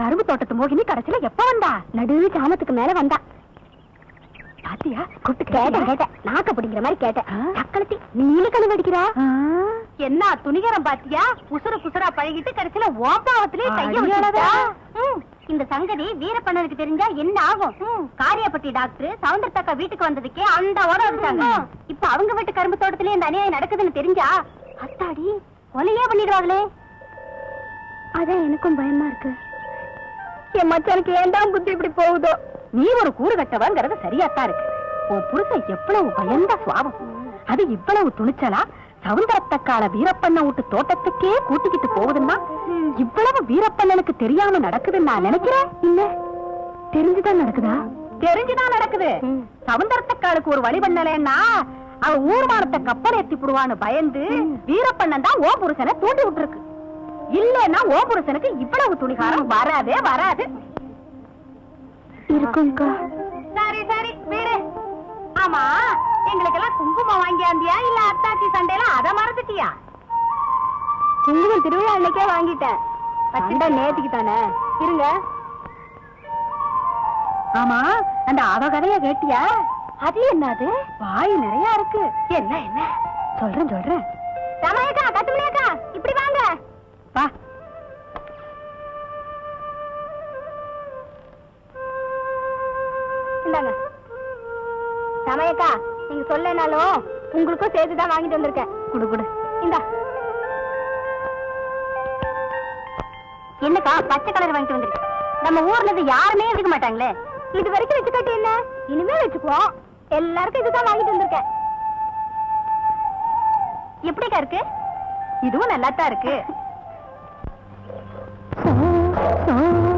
கரும்பு தோட்டத்து மோகினி கடைசியில எப்ப வந்தா? நடு சாமத்துக்கு மேல வந்தா. பாத்தியா? கூப்பிட்டு கேட்டேன் கேட்டேன். நாக்க பிடிக்கிற மாதிரி கேட்டேன். சக்களத்தி நீல கழுவு அடிக்கிறா? என்ன துணிகரம் பாத்தியா? உசுர குசுரா பழகிட்டு கடைசியில ஓப்பாவத்திலே கைய வச்சுட்டா? இந்த சங்கதி வீரப்பண்ணனுக்கு தெரிஞ்சா என்ன ஆகும்? காரியப்பட்டி டாக்டர் சவுந்தரத்தக்கா வீட்டுக்கு வந்ததுக்கே அந்த ஓட வச்சாங்க இப்ப அவங்க வீட்டு கரும்பு தோட்டத்திலே இந்த அநியாயம் நடக்குதுன்னு தெரிஞ்சா? அத்தாடி கொலையே பண்ணிடுவாங்களே. அதான் எனக்கும் பயமா இருக்கு. என் மச்சானுக்கு ஏண்டாம் புத்தி இப்படி போகுதோ? நீ ஒரு கூறு கட்டவங்கிறது சரியாத்தான் இருக்கு. உன் புருஷன் எவ்வளவு பயந்த சுவாபம் அது இவ்வளவு துணிச்சலா? சவுந்தரத்தக்கால வீரப்பண்ண விட்டு தோட்டத்துக்கே கூட்டிக்கிட்டு போகுதுன்னா இவ்வளவு வீரப்பண்ணனுக்கு தெரியாம நடக்குதுன்னு நான் நினைக்கிறேன். இல்ல தெரிஞ்சுதான் நடக்குதா? தெரிஞ்சுதான் நடக்குது. சவுந்தரத்தக்காலுக்கு ஒரு வழி பண்ணலன்னா அவ ஊர்மானத்தை கப்பல் ஏத்தி புடுவான்னு பயந்து வீரப்பண்ணன் தான் ஓ புருஷனை தூண்டி விட்டுருக்கு. இல்லன்னா ஓ புருஷனுக்கு இவ்வளவு துணிகாரம் வராதே வராது. இருக்குங்கா சரி சரி வீடு. ஆமா எங்களுக்கெல்லாம் குங்குமம் வாங்கியாந்தியா இல்ல அத்தாச்சி சண்டையில அத மறந்துட்டியா? குங்குமம் திருவிழா அன்னைக்கே வாங்கிட்டேன். சண்டை நேத்துக்கு தானே? இருங்க. ஆமா அந்த அவ கதைய கேட்டியா? அது என்னது? வாய் நிறைய இருக்கு. என்ன என்ன? சொல்றேன் சொல்றேன். ரமாயக்கா கட்டுமணியக்கா இப்படி வாங்க. வா. இந்தாங்க. நீங்க சொல்லனாலும் உங்களுக்கும் சேர்த்துதான் வாங்கிட்டு வந்திருக்கேன். குடு குடு. இந்தா. என்னக்கா பச்சை கலர் வாங்கிட்டு வந்திருக்கேன். நம்ம ஊர்ல இது யாருமே எடுக்க மாட்டாங்களே. இது வரைக்கும் வச்சுக்காட்டு என்ன? இனிமே வச்சுக்குவோம். எல்லாருக்கும் இதுதான் வாங்கிட்டு வந்திருக்கேன். எப்படிக்கா இருக்கு? இதுவும் நல்லா தான் இருக்கு. சின்ன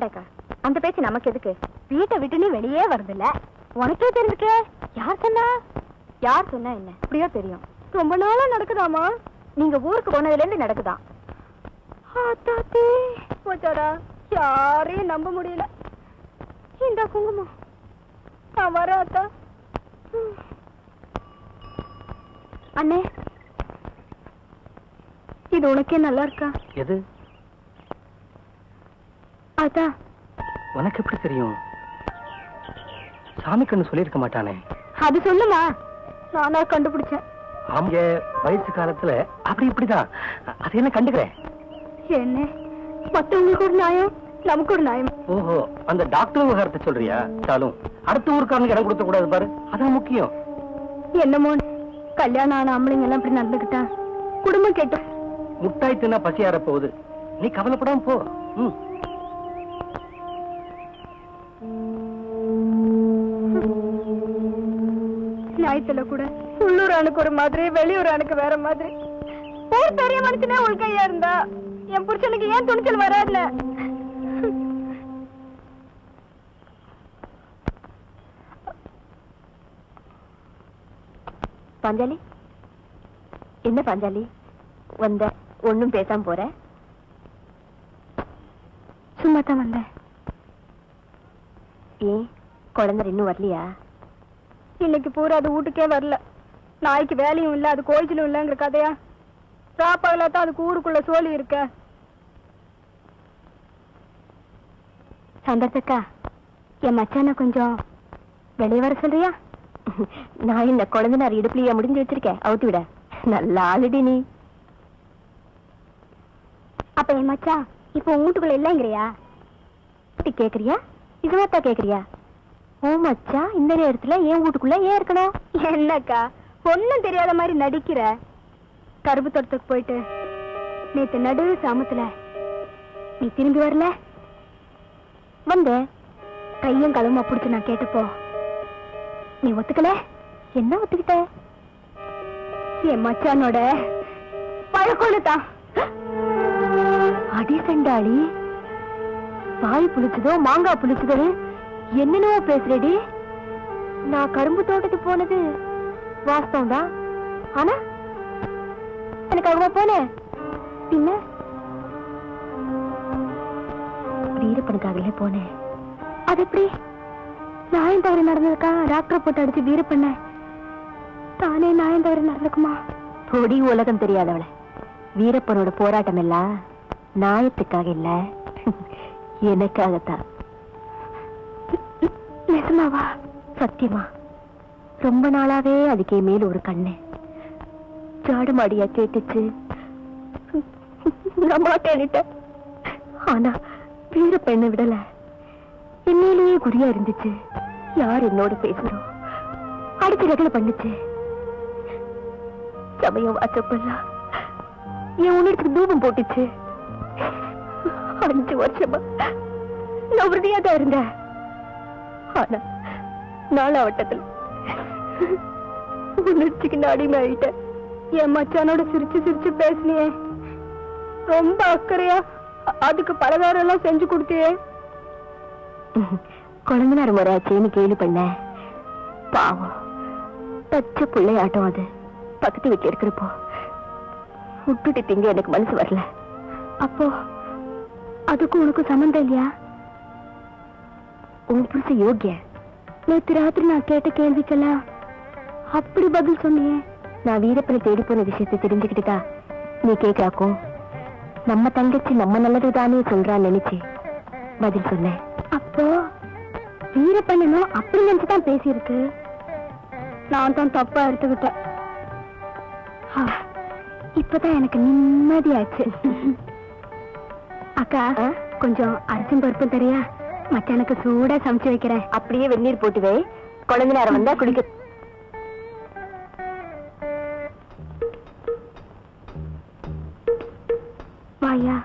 வேண்டாக்கா அந்த பேச்சு நமக்கு எதுக்கு? வீட்டை விட்டு நீ வெளியே வருதுல்ல உனக்கே தெரிஞ்சுக்கே. யார் சொன்னா? யார் சொன்னா என்ன? இப்படியோ தெரியும். ரொம்ப நாளா நடக்குதாமா நீங்க ஊருக்கு போனதுல இருந்து நடக்குதான் போச்சாடா யாரையும் நம்ப முடியல. இந்த குங்குமம். நான் வர அத்தா. அண்ணே. இது உனக்கே நல்லா இருக்கா? எது? அதான் உனக்கு எப்படி தெரியும்? சாமி கண்ணு சொல்லியிருக்க மாட்டானே. அது சொல்லுமா? நானா கண்டுபிடிச்சேன். அவங்க வயசு காலத்துல அப்படி இப்படிதான். அது என்ன கண்டுக்கிறேன்? என்ன? மத்தவங்களுக்கு ஒரு நியாயம் நமக்கு ஒரு நியாயம். ஓஹோ அந்த டாக்டர் விவகாரத்தை சொல்றியா? சாலும் அடுத்த ஊருக்காரனுக்கு இடம் கொடுக்க கூடாது பாரு. அதான் முக்கியம். என்னமோ கல்யாணம் ஆன ஆம்பளைங்க எல்லாம் இப்படி நடந்துக்கிட்டா? குடும்பம் கெட்டு. முட்டாய் தின்னா பசியார போகுது. நீ கவலைப்படாம போ. ம். நியாயத்துல கூட உள்ளூர் அணுக்கு ஒரு மாதிரி வெளியூர் அணுக்கு வேற மாதிரி. ஒரு பெரிய மனுஷனே உள்கையா இருந்தா என் புருஷனுக்கு ஏன் துணிச்சல் வராதுல? பாஞ்சாலி என்ன பாஞ்சாலி? வந்த ஒண்ணும் பேசாம போற? சும்மா தான் வந்தேன். ஏன் குழந்தை இன்னும் வரலையா? இன்னைக்கு பூரா அது வீட்டுக்கே வரல. நாய்க்கு வேலையும் இல்ல அது கோயிலும் இல்லங்கிற கதையா? சாப்பாடுல தான் அதுக்கு ஊருக்குள்ள சோழி இருக்க. சந்தர்த்தக்கா என் மச்சான கொஞ்சம் வெளியே வர சொல்றியா? நான் இந்த குழந்தைனார் இடுப்புலயா முடிஞ்சு வச்சிருக்கேன் அவுத்து விட. நல்ல ஆளுடி நீ. அப்ப என் மச்சான் இப்போ வீட்டுக்குள்ள இல்லைங்கிறியா? கேக்குறியா? இதுவாத்தா கேக்குறியா? ஓ மச்சா இந்த நேரத்துல ஏன் வீட்டுக்குள்ள ஏன் இருக்கணும்? என்னக்கா ஒண்ணும் தெரியாத மாதிரி நடிக்கிற? கருப்பு தோட்டத்துக்கு போயிட்டு நேத்து நடு சாமத்துல நீ திரும்பி வரல? வந்தேன் கையும் களவுமா பிடிச்சு நான் கேட்டப்போ. நீ ஒத்துக்கல? என்ன ஒத்துக்கிட்ட? என் மச்சானோட பழக்கொழுத்தான் அடி சண்டாளி. பாய் புளிச்சதோ மாங்காய் புளிச்சதோ என்னென்னவோ பேசுறடி. நான் கரும்பு தோட்டத்துக்கு போனது வாஸ்தவம் தான் ஆனா எனக்கு அவங்க போனேன் பின்ன? வீரப்பனுக்காகவே போனேன். அது எப்படி? நாயம் தவறு நடந்ததுக்கா டாக்டர் போட்டு அடிச்சு வீரப்பண்ண தானே நாயம் தவறு நடந்துக்குமா பொடி உலகம் தெரியாதவள. வீரப்பனோட போராட்டம் எல்லாம் நாயத்துக்காக இல்ல. எனக்காகத்தான். நிஜமாவா? சத்தியமா. ரொம்ப நாளாவே அதுக்கு மேல ஒரு கண்ணு. ஜாடு மாடியா கேட்டுச்சு. நான் மாட்டேன்னுட்டேன் ஆனா வீர பெண்ணை விடல. என்னையிலேயே குறியா இருந்துச்சு. யார் என்னோட பேசுறோம் அடிச்சு ரகல பண்ணுச்சு. சமயம் வாச்சப்பெல்லாம் என் உணர்ச்சிக்கு தூபம் போட்டுச்சு. அஞ்சு வருஷமா நான் உறுதியா இருந்தேன். ஆனா நாளாவட்டத்தில் உணர்ச்சிக்கு அடிமை ஆயிட்டேன் என் மச்சானோட சிரிச்சு சிரிச்சு பேசினியே. ரொம்ப அக்கறையா அதுக்கு பலகாரம் எல்லாம் செஞ்சு கொடுத்தியே. குழந்தைனார் முறையாச்சேன்னு கேள்வி பண்ண. பாவம். பச்சை பிள்ளையாட்டம் அது. பக்கத்து வீட்டில் இருக்கிறப்போ. விட்டுட்டு திங்க எனக்கு மனசு வரல. அப்போ அதுக்கும் உனக்கும் சம்மந்தம் இல்லையா? உன் புருஷ யோகிய. நேத்து ராத்திரி நான் கேட்ட கேள்விக்கெல்லாம் அப்படி பதில் சொன்னியே. நான் வீரப்பனை தேடி போன விஷயத்தை தெரிஞ்சுக்கிட்டுதா நீ கேக்குறாக்கும் நம்ம தங்கச்சி நம்ம நல்லதுதானே சொல்றான்னு நினைச்சு பதில் சொன்னேன். அப்போ வீரப்பண்ணனும் அப்படி நினைச்சுதான் பேசியிருக்கு. நான் தான் தப்பா எடுத்துக்கிட்டேன். இப்பதான் எனக்கு நிம்மதியாச்சு. அக்கா கொஞ்சம் அரிசும் பருப்பும் தெரியா? மச்சானுக்கு சூடா சமைச்சு வைக்கிறேன். அப்படியே வெந்நீர் போட்டு வை குழந்தை நேரம் வந்தா குடிக்க. வாயா.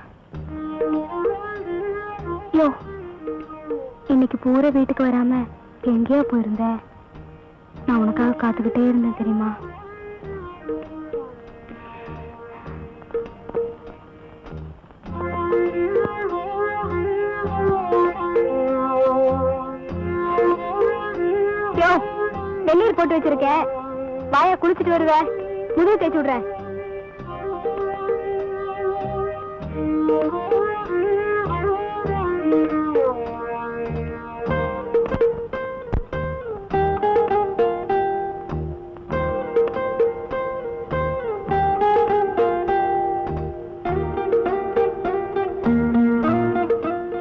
யோ இன்னைக்கு பூரா வீட்டுக்கு வராம எங்கேயோ போயிருந்த. நான் உனக்காக காத்துக்கிட்டே இருந்தேன் தெரியுமா? போட்டு வச்சிருக்கேன் வாயா குளிச்சுட்டு வருவேன் முதுகு தேய்ச்சி விடுறேன்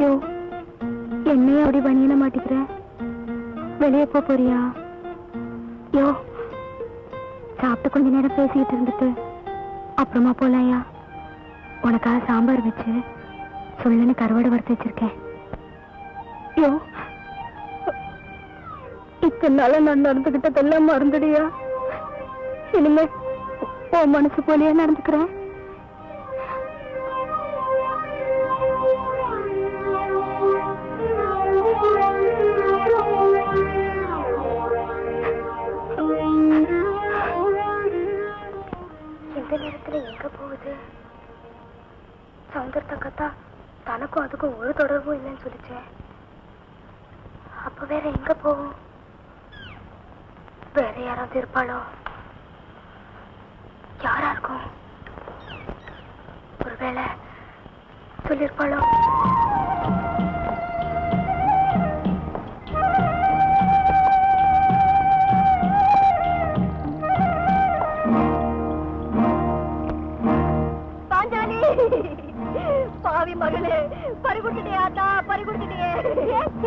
யோ என்னையும் அப்படி பண்ணிட மாட்டேங்கிற வெளியே போக போறியா? யோ சாப்பிட்டு கொஞ்ச நேரம் பேசிக்கிட்டு இருந்துட்டு அப்புறமா போலாயா? உனக்காக சாம்பார் வச்சு சொல்லுன்னு கருவாடு வறுத்து வச்சிருக்கேன். யோ இத்தனால நான் நடந்துகிட்டதெல்லாம் மறந்துடியா? இனிமே உன் மனசு போலயே நடந்துக்கிறேன்? பார்த்தா தனக்கும் அதுக்கும் ஒரு தொடர்பும் இல்லைன்னு சொல்லிச்சேன் அப்ப வேற எங்க போவோம்? வேற யாராவது இருப்பாளோ? யாரா இருக்கும்? ஒருவேளை சொல்லிருப்பாளோ? மகளே பறிகுட்டிட்டே ஆத்தா பறிகுட்டிட்டே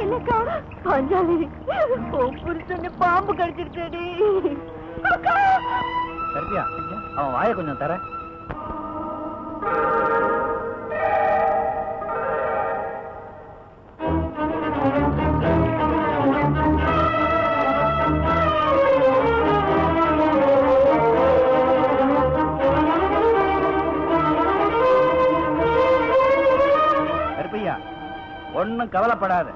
என்னக்கா பாஞ்சாலி உன் புருஷன் பாம்பு கடிச்சிருக்கடி சரியா அவன் வாயை கொஞ்சம் தர. ஒண்ணும் கவலைப்படாத.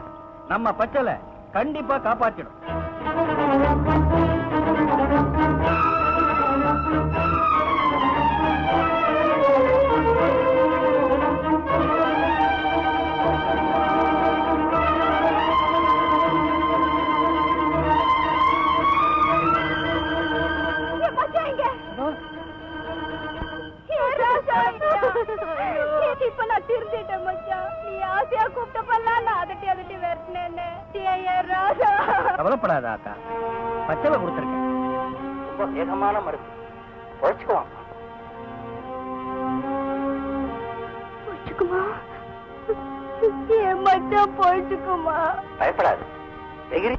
நம்ம பச்சலை கண்டிப்பா காப்பாற்றிடும் நான் திருந்திட்டேன் மச்சான். நீ ஆசையா கூப்பிட்டப்பெல்லாம் நான் அதட்டி அதட்டி விரட்டினேன்னு ராஜா. கவலைப்படாத அக்கா பச்சளை கொடுத்துருக்கேன். ரொம்ப வேகமான மருந்து. உழைச்சுக்குவான் போச்சுக்குமா என் மச்சான் போச்சுக்குமா பயப்படாது. எகிரி